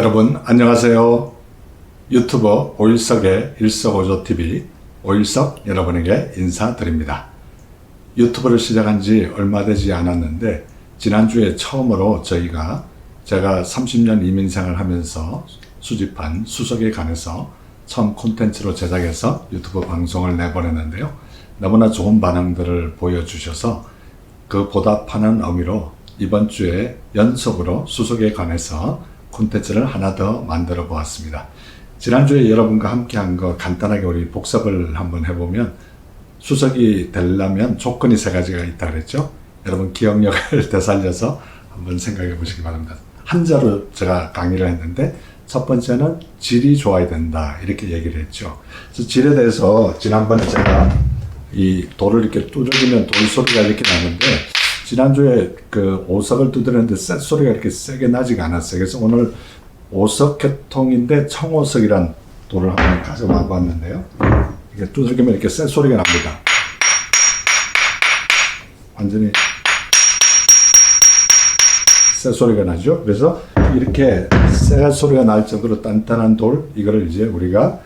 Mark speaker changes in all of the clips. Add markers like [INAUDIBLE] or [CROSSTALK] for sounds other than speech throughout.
Speaker 1: 여러분 안녕하세요. 유튜버 오일석의 일석오조TV 오일석 여러분에게 인사드립니다. 유튜브를 시작한 지 얼마 되지 않았는데 지난주에 처음으로 저희가 제가 30년 이민생활 하면서 수집한 수석에 관해서 처음 콘텐츠로 제작해서 유튜브 방송을 내보냈는데요. 너무나 좋은 반응들을 보여주셔서 그 보답하는 의미로 이번 주에 연속으로 수석에 관해서 콘텐츠를 하나 더 만들어 보았습니다. 지난주에 여러분과 함께 한 거 간단하게 우리 복습을 한번 해보면 수석이 되려면 조건이 세 가지가 있다 그랬죠? 여러분 기억력을 [LAUGHS] 되살려서 한번 생각해 보시기 바랍니다. 한자로 제가 강의를 했는데 첫 번째는 질이 좋아야 된다 이렇게 얘기를 했죠. 그래서 질에 대해서 지난번에 제가 이 돌을 이렇게 두드리면 돌 소리가 이렇게 나는데 지난주에 그 오석을 두드렸는데 쇳 소리가 이렇게 세게 나지가 않았어요. 그래서 오늘 오석 계통인데 청오석이란 돌을 한번 가져와 봤는데요. 이게 두들기면 이렇게 쇳 소리가 납니다. 완전히 쇳 소리가 나죠. 그래서 이렇게 쇳 소리가 날 정도로 단단한 돌 이거를 이제 우리가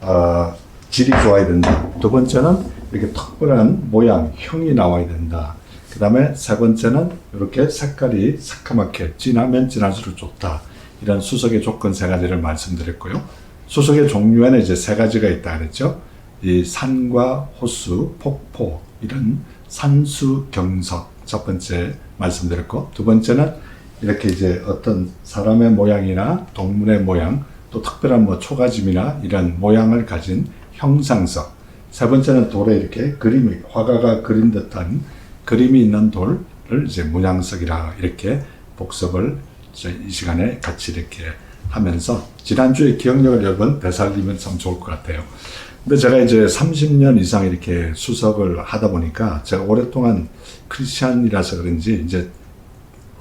Speaker 1: 어, 질이 좋아야 된다. 두 번째는 이렇게 특별한 모양, 형이 나와야 된다. 그 다음에 세 번째는 이렇게 색깔이 새카맣게 진하면 진할수록 좋다. 이런 수석의 조건 세 가지를 말씀드렸고요. 수석의 종류에는 이제 세 가지가 있다 그랬죠. 이 산과 호수, 폭포 이런 산수 경석 첫 번째 말씀드렸고 두 번째는 이렇게 이제 어떤 사람의 모양이나 동물의 모양 또 특별한 뭐 초가짐이나 이런 모양을 가진 형상석 세 번째는 돌에 이렇게 그림이 화가가 그린 듯한 그림이 있는 돌을 이제 문양석이라 이렇게 복습을 이 시간에 같이 이렇게 하면서 지난주에 기억력을 여러분 되살리면 참 좋을 것 같아요. 근데 제가 이제 30년 이상 이렇게 수석을 하다 보니까 제가 오랫동안 크리스찬이라서 그런지 이제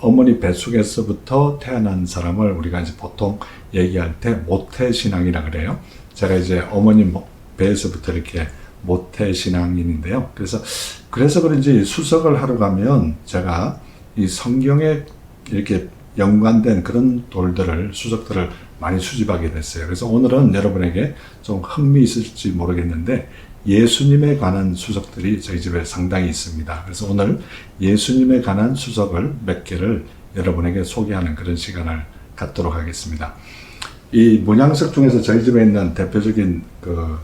Speaker 1: 어머니 뱃속에서부터 태어난 사람을 우리가 이제 보통 얘기할 때 모태 신앙이라 그래요. 제가 이제 어머니 뭐 배에서부터 이렇게 모태 신앙인인데요. 그래서 그래서 그런지 수석을 하러 가면 제가 이 성경에 이렇게 연관된 그런 돌들을 수석들을 많이 수집하게 됐어요. 그래서 오늘은 여러분에게 좀 흥미 있을지 모르겠는데 예수님에 관한 수석들이 저희 집에 상당히 있습니다. 그래서 오늘 예수님에 관한 수석을 몇 개를 여러분에게 소개하는 그런 시간을 갖도록 하겠습니다. 이 문양석 중에서 저희 집에 있는 대표적인 그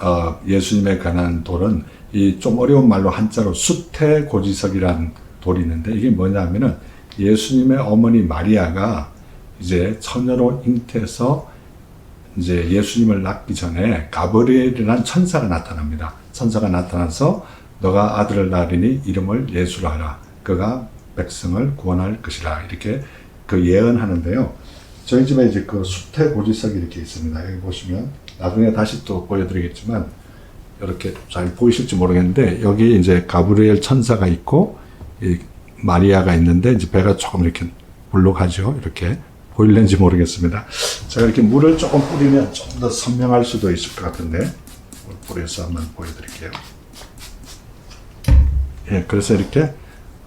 Speaker 1: 어, 예수님에 관한 돌은 이 좀 어려운 말로 한자로 수태고지석이란 돌이 있는데 이게 뭐냐면은 예수님의 어머니 마리아가 이제 처녀로 잉태해서 이제 예수님을 낳기 전에 가브리엘이라는 천사가 나타납니다. 천사가 나타나서 너가 아들을 낳으리니 이름을 예수라 하라. 그가 백성을 구원할 것이라. 이렇게 그 예언하는데요. 저희 집에 이제 그 수태 고지석이 이렇게 있습니다. 여기 보시면 나중에 다시 또 보여드리겠지만 이렇게 잘 보이실지 모르겠는데 여기 이제 가브리엘 천사가 있고 이 마리아가 있는데 이제 배가 조금 이렇게 물룩하죠. 이렇게 보일는지 모르겠습니다. 제가 이렇게 물을 조금 뿌리면 좀 더 선명할 수도 있을 것 같은데 물 뿌려서 한번 보여드릴게요. 예, 그래서 이렇게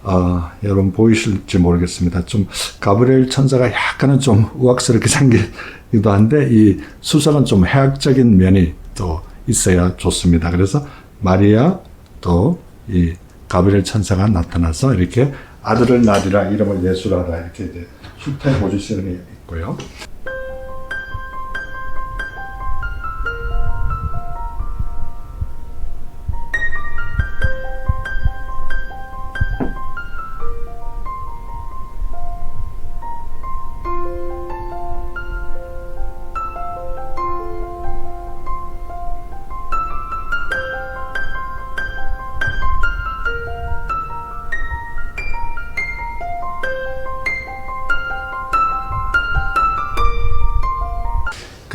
Speaker 1: 어, 여러분 보이실지 모르겠습니다. 좀 가브리엘 천사가 약간은 좀 우악스럽게 [LAUGHS] 생기기도 한데 이 수석은 좀 해학적인 면이 또 있어야 좋습니다. 그래서 마리아 또 이 가브리엘 천사가 나타나서 이렇게 아들을 낳으리라 이름을 예수라라 이렇게 이제 수태 포지션이 있고요.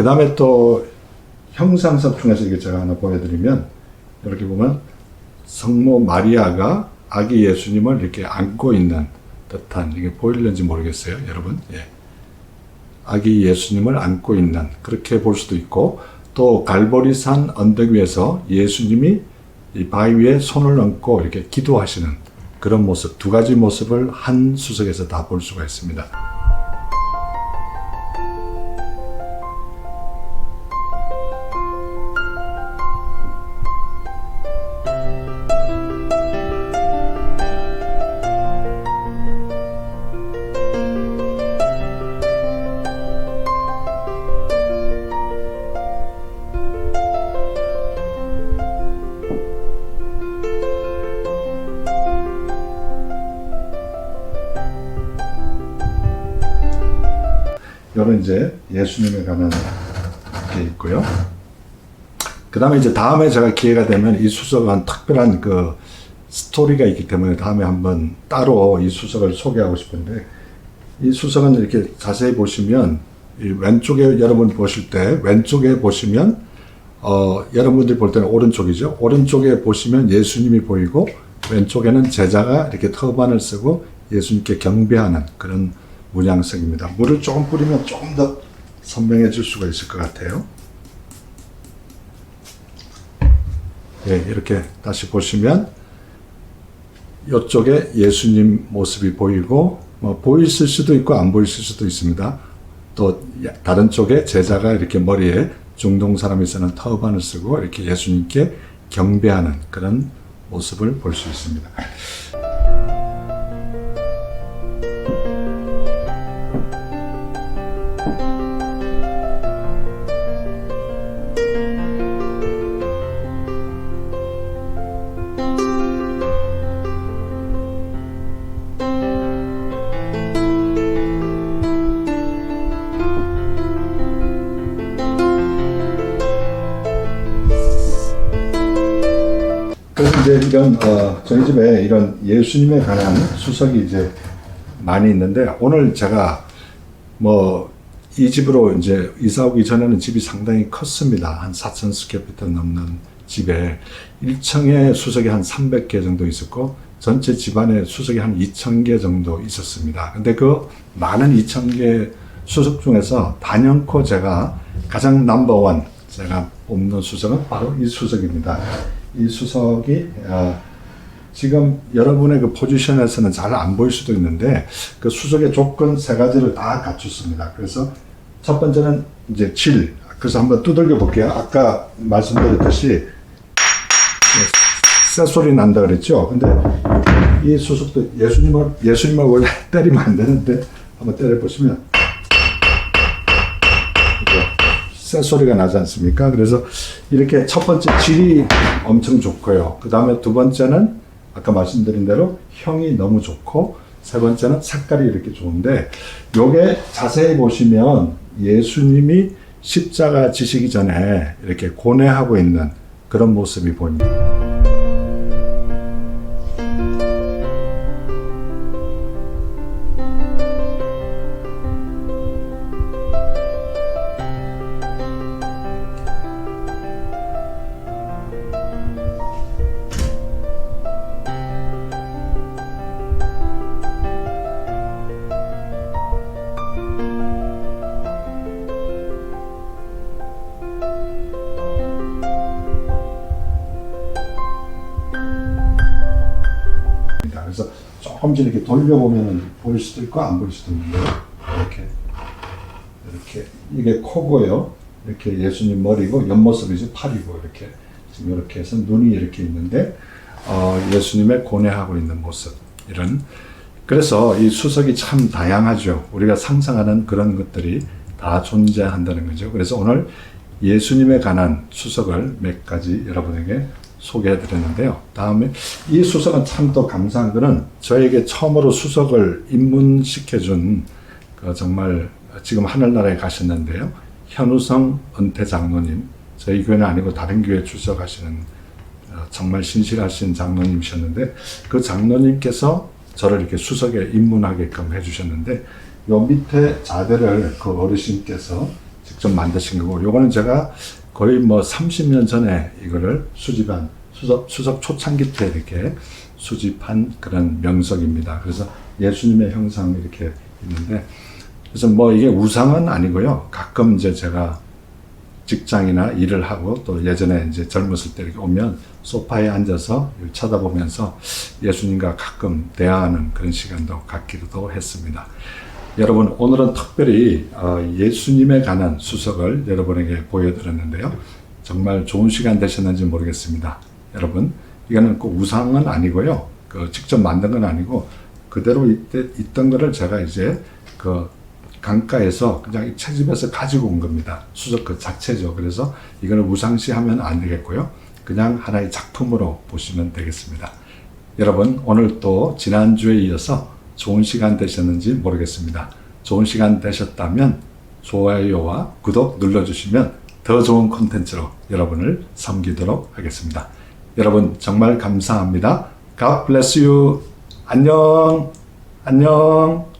Speaker 1: 다음에 또 형상석 중에서 이게 제가 하나 보여드리면 이렇게 보면 성모 마리아가 아기 예수님을 이렇게 안고 있는 듯한 이게 보일는지 모르겠어요, 여러분. 예. 아기 예수님을 안고 있는 그렇게 볼 수도 있고 또 갈보리산 언덕 위에서 예수님이 이 바위 위에 손을 얹고 이렇게 기도하시는 그런 모습 두 가지 모습을 한 수석에서 다 볼 수가 있습니다. 이런 이제 예수님에 관한 게 있고요. 그 다음에 이제 다음에 제가 기회가 되면 이 수석은 특별한 그 스토리가 있기 때문에 다음에 한번 따로 이 수석을 소개하고 싶은데 이 수석은 이렇게 자세히 보시면 이 왼쪽에 여러분 보실 때 왼쪽에 보시면 어 여러분들이 볼 때는 오른쪽이죠. 오른쪽에 보시면 예수님이 보이고 왼쪽에는 제자가 이렇게 터반을 쓰고 예수님께 경배하는 그런 문양석입니다. 물을 조금 뿌리면 조금 더 선명해질 수가 있을 것 같아요. 예, 이렇게 다시 보시면 이쪽에 예수님 모습이 보이고 뭐 보이실 수도 있고 안 보이실 수도 있습니다. 또 다른 쪽에 제자가 이렇게 머리에 중동 사람이 쓰는 터반을 쓰고 이렇게 예수님께 경배하는 그런 모습을 볼 수 있습니다. 이제 이런 어, 저희 집에 이런 예수님에 관한 수석이 이제 많이 있는데 오늘 제가 뭐 이 집으로 이제 이사 오기 전에는 집이 상당히 컸습니다. 한 4천 스퀘어피트 넘는 집에 1층에 수석이 한 300개 정도 있었고 전체 집안에 수석이 한 2,000개 정도 있었습니다. 근데 그 많은 2,000개 수석 중에서 단연코 제가 가장 넘버원 제가 뽑는 수석은 바로 이 수석입니다. 이 수석이 어, 지금 여러분의 그 포지션에서는 잘 안 보일 수도 있는데 그 수석의 조건 세 가지를 다 갖췄습니다. 그래서 첫 번째는 이제 질. 그래서 한번 두들겨 볼게요. 아까 말씀드렸듯이 쇠 소리 난다 그랬죠. 근데 이 수석도 예수님을 예수님을 원래 [LAUGHS] 때리면 안 되는데 한번 때려 보시면 쇠 소리가 나지 않습니까? 그래서 이렇게 첫 번째 질이 엄청 좋고요. 그 다음에 두 번째는 아까 말씀드린 대로 형이 너무 좋고 세 번째는 색깔이 이렇게 좋은데 요게 자세히 보시면 예수님이 십자가 지시기 전에 이렇게 고뇌하고 있는 그런 모습이 보입니다. 조금씩 이렇게 돌려보면 보일 수도 있고 안 보일 수도 있는데 이렇게 이렇게 이게 코고요. 이렇게 예수님 머리고 옆모습이지 팔이고 이렇게 지금 이렇게 해서 눈이 이렇게 있는데 어, 예수님의 고뇌하고 있는 모습 이런 그래서 이 수석이 참 다양하죠. 우리가 상상하는 그런 것들이 다 존재한다는 거죠. 그래서 오늘 예수님에 관한 수석을 몇 가지 여러분에게 소개해 드렸는데요. 다음에 이 수석은 참 또 감사한 거는 저에게 처음으로 수석을 입문시켜 준 그 정말 지금 하늘나라에 가셨는데요. 현우성 은퇴 장로님, 저희 교회는 아니고 다른 교회 출석하시는 어, 정말 신실하신 장로님이셨는데 그 장로님께서 저를 이렇게 수석에 입문하게끔 해주셨는데 요 밑에 자대를 그 어르신께서 직접 만드신 거고 요거는 제가 거의 뭐 30년 전에 이거를 수집한 수석, 수석 초창기 때 이렇게 수집한 그런 명석입니다. 그래서 예수님의 형상 이렇게 있는데 그래서 뭐 이게 우상은 아니고요. 가끔 이제 제가 직장이나 일을 하고 또 예전에 이제 젊었을 때 이렇게 오면 소파에 앉아서 쳐다보면서 예수님과 가끔 대화하는 그런 시간도 갖기도 했습니다. 여러분 오늘은 특별히 어, 예수님에 관한 수석을 여러분에게 보여드렸는데요. 정말 좋은 시간 되셨는지 모르겠습니다. 여러분 이거는 꼭 우상은 아니고요. 그 직접 만든 건 아니고 그대로 이때 있던 거를 제가 이제 그 강가에서 그냥 이 채집에서 가지고 온 겁니다. 수석 그 자체죠. 그래서 이거는 우상시하면 안 되겠고요. 그냥 하나의 작품으로 보시면 되겠습니다. 여러분 오늘 또 지난주에 이어서 좋은 시간 되셨는지 모르겠습니다. 좋은 시간 되셨다면 좋아요와 구독 눌러주시면 더 좋은 콘텐츠로 여러분을 섬기도록 하겠습니다. 여러분 정말 감사합니다. God bless you. 안녕. 안녕.